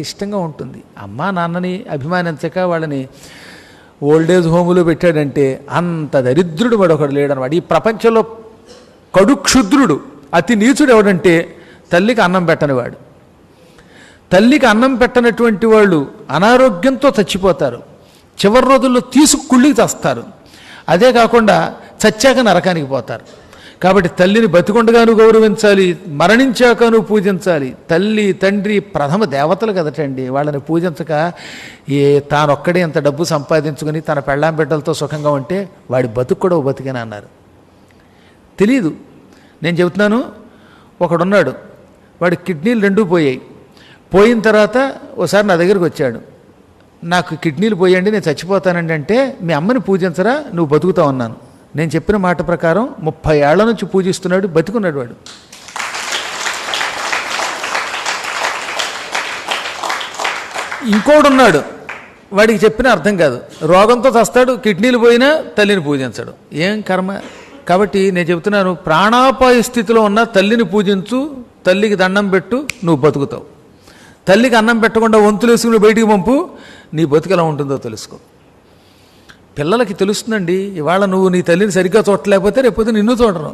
ఇష్టంగా ఉంటుంది. అమ్మా నాన్నని అభిమానించక వాళ్ళని ఓల్డేజ్ హోములో పెట్టాడంటే అంత దరిద్రుడు వాడొకడు ఒకడు లేడనమాట ఈ ప్రపంచంలో కడు క్షుద్రుడు అతి నీచుడు ఎవడంటే తల్లికి అన్నం పెట్టనివాడు తల్లికి అన్నం పెట్టనటువంటి వాళ్ళు అనారోగ్యంతో చచ్చిపోతారు. చివరి రోజుల్లో తీసుకు కుళ్ళికి చస్తారు అదే కాకుండా చచ్చాక నరకానికి పోతారు. కాబట్టి తల్లిని బతికొండగాను గౌరవించాలి మరణించాకను పూజించాలి. తల్లి తండ్రి ప్రథమ దేవతలు కదటండి. వాళ్ళని పూజించక ఏ తానొక్కడే ఇంత డబ్బు సంపాదించుకుని తన పెళ్ళాం బిడ్డలతో సుఖంగా ఉంటే వాడి బతుకు కూడా ఓ బతికేనా అన్నారు. తెలీదు. నేను చెబుతున్నాను ఒకడున్నాడు. వాడి కిడ్నీలు రెండూ పోయాయి. పోయిన తర్వాత ఓసారి నా దగ్గరికి వచ్చాడు. నాకు కిడ్నీలు పోయండి నేను చచ్చిపోతానండి అంటే మీ అమ్మని పూజించరా నువ్వు బతుకుతావు అన్నాను. నేను చెప్పిన మాట ప్రకారం ముప్పై ఏళ్ళ నుంచి పూజిస్తున్నాడు బతుకున్నాడు వాడు. ఇంకోడున్నాడు వాడికి చెప్పిన అర్థం కాదు. రోగంతో చస్తాడు కిడ్నీలు పోయినా తల్లిని పూజించడు. ఏం కర్మ? కాబట్టి నేను చెబుతున్నాను ప్రాణాపాయ స్థితిలో ఉన్న తల్లిని పూజించు తల్లికి దండం పెట్టు నువ్వు బతుకుతావు. తల్లికి అన్నం పెట్టకుండా వంతులు వేసుకుని బయటికి పంపు నీ బతుకు ఎలా ఉంటుందో తెలుసుకో. పిల్లలకి తెలుస్తుందండి ఇవాళ నువ్వు నీ తల్లిని సరిగ్గా చూడలేకపోతే రేపొద్దు నిన్ను చూడరు.